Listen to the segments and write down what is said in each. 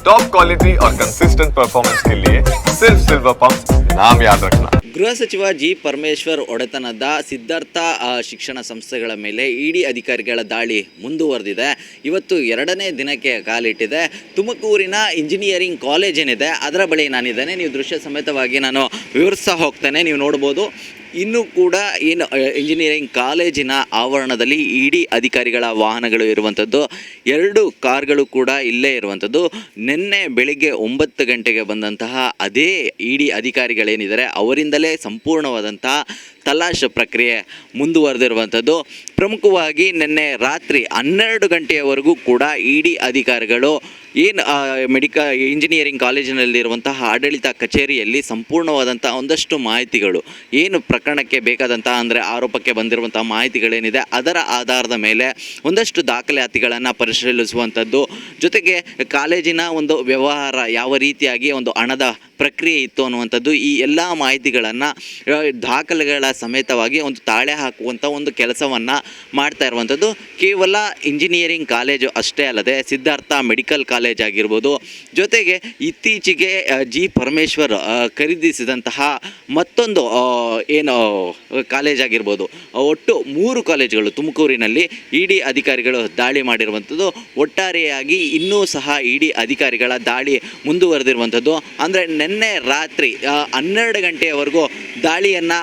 Top quality और consistent performance के लिए सिर्फ सिल्वर पंप नाम याद रखना ಗೃಹ ಸಚಿವ ಜಿ ಪರಮೇಶ್ವರ್ ಒಡೆತನದ ಸಿದ್ಧಾರ್ಥ ಆ, ಶಿಕ್ಷಣ ಸಂಸ್ಥೆಗಳ ಮೇಲೆ ಇಡಿ ಅಧಿಕಾರಿಗಳ ದಾಳಿ ಮುಂದುವರೆದಿದೆ ಇವತ್ತು ಎರಡನೇ ದಿನಕ್ಕೆ ಕಾಲಿಟ್ಟಿದೆ ತುಮಕೂರಿನ ಇಂಜಿನಿಯರಿಂಗ್ ಕಾಲೇಜ್ ಏನಿದೆ ಅದರ ಬಳಿ ನಾನಿದ್ದೇನೆ ನೀವು ದೃಶ್ಯ ಸಮೇತವಾಗಿ ನಾನು ವಿವರಿಸ್ತಾ ಹೋಗ್ತೇನೆ ನೀವು ನೋಡ್ಬೋದು ಇನ್ನೂ ಕೂಡ ಏನು ಇಂಜಿನಿಯರಿಂಗ್ ಕಾಲೇಜಿನ ಆವರಣದಲ್ಲಿ ಇಡಿ ಅಧಿಕಾರಿಗಳ ವಾಹನಗಳು ಇರುವಂಥದ್ದು, ಎರಡು ಕಾರ್ಗಳು ಕೂಡ ಇಲ್ಲೇ ಇರುವಂಥದ್ದು. ನಿನ್ನೆ ಬೆಳಿಗ್ಗೆ ಒಂಬತ್ತು ಗಂಟೆಗೆ ಬಂದಂತಹ ಅದೇ ಇಡಿ ಅಧಿಕಾರಿಗಳೇನಿದ್ದಾರೆ, ಅವರಿಂದಲೇ ಸಂಪೂರ್ಣವಾದಂತಹ ತಲಾಶ್ ಪ್ರಕ್ರಿಯೆ ಮುಂದುವರೆದಿರುವಂಥದ್ದು. ಪ್ರಮುಖವಾಗಿ ನಿನ್ನೆ ರಾತ್ರಿ ಹನ್ನೆರಡು ಗಂಟೆಯವರೆಗೂ ಕೂಡ ಇಡಿ ಅಧಿಕಾರಿಗಳು ಏನು ಮೆಡಿಕಲ್ ಇಂಜಿನಿಯರಿಂಗ್ ಕಾಲೇಜಿನಲ್ಲಿರುವಂತಹ ಆಡಳಿತ ಕಚೇರಿಯಲ್ಲಿ ಸಂಪೂರ್ಣವಾದಂಥ ಒಂದಷ್ಟು ಮಾಹಿತಿಗಳು, ಏನು ಪ್ರಕರಣಕ್ಕೆ ಬೇಕಾದಂಥ, ಅಂದರೆ ಆರೋಪಕ್ಕೆ ಬಂದಿರುವಂಥ ಮಾಹಿತಿಗಳೇನಿದೆ, ಅದರ ಆಧಾರದ ಮೇಲೆ ಒಂದಷ್ಟು ದಾಖಲಾತಿಗಳನ್ನು ಪರಿಶೀಲಿಸುವಂಥದ್ದು. ಜೊತೆಗೆ ಕಾಲೇಜಿನ ಒಂದು ವ್ಯವಹಾರ ಯಾವ ರೀತಿಯಾಗಿ ಒಂದು ಹಣದ ಪ್ರಕ್ರಿಯೆ ಇತ್ತು ಅನ್ನುವಂಥದ್ದು, ಈ ಎಲ್ಲ ಮಾಹಿತಿಗಳನ್ನು ದಾಖಲೆಗಳ ಸಮೇತವಾಗಿ ಒಂದು ತಾಳೆ ಹಾಕುವಂಥ ಒಂದು ಕೆಲಸವನ್ನು ಮಾಡ್ತಾ ಇರುವಂಥದ್ದು. ಕೇವಲ ಇಂಜಿನಿಯರಿಂಗ್ ಕಾಲೇಜು ಅಷ್ಟೇ ಅಲ್ಲದೆ ಸಿದ್ಧಾರ್ಥ ಮೆಡಿಕಲ್ ಕಾಲೇಜ್ ಆಗಿರ್ಬೋದು. ಜೊತೆಗೆ ಇತ್ತೀಚೆಗೆ ಜಿ ಪರಮೇಶ್ವರ್ ಖರೀದಿಸಿದಂತಹ ಮತ್ತೊಂದು ಏನು ಕಾಲೇಜ್ ಆಗಿರ್ಬೋದು. ಒಟ್ಟು ಮೂರು ಕಾಲೇಜುಗಳು ತುಮಕೂರಿನಲ್ಲಿ ಇಡಿ ಅಧಿಕಾರಿಗಳು ದಾಳಿ ಮಾಡಿರುವಂಥದ್ದು. ಒಟ್ಟಾರೆಯಾಗಿ ಇನ್ನೂ ಸಹ ಇಡಿ ಅಧಿಕಾರಿಗಳ ದಾಳಿ ಮುಂದುವರೆದಿರುವಂಥದ್ದು. ಅಂದರೆ ನಿನ್ನೆ ರಾತ್ರಿ ಹನ್ನೆರಡು ಗಂಟೆಯವರೆಗೂ ದಾಳಿಯನ್ನು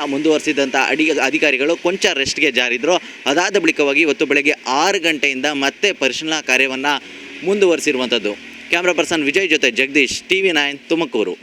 ಮುಂದುವರಿಸಿದಂಥ ಅಡಿ ಅಧಿಕಾರಿಗಳು ಕೊಂಚ ರೆಸ್ಟ್ಗೆ ಜಾರಿದ್ರು. ಅದಾದ ಬಳಿಕವಾಗಿ ಇವತ್ತು ಬೆಳಗ್ಗೆ ಆರು ಗಂಟೆಯಿಂದ ಮತ್ತೆ ಪರಿಶೀಲನಾ ಕಾರ್ಯವನ್ನು ಮುಂದುವರಿಸಿರುವಂಥದ್ದು. ಕ್ಯಾಮ್ರಾ ಪರ್ಸನ್ ವಿಜಯ್ ಜೊತೆ Jagdish T V nine Tumakuru.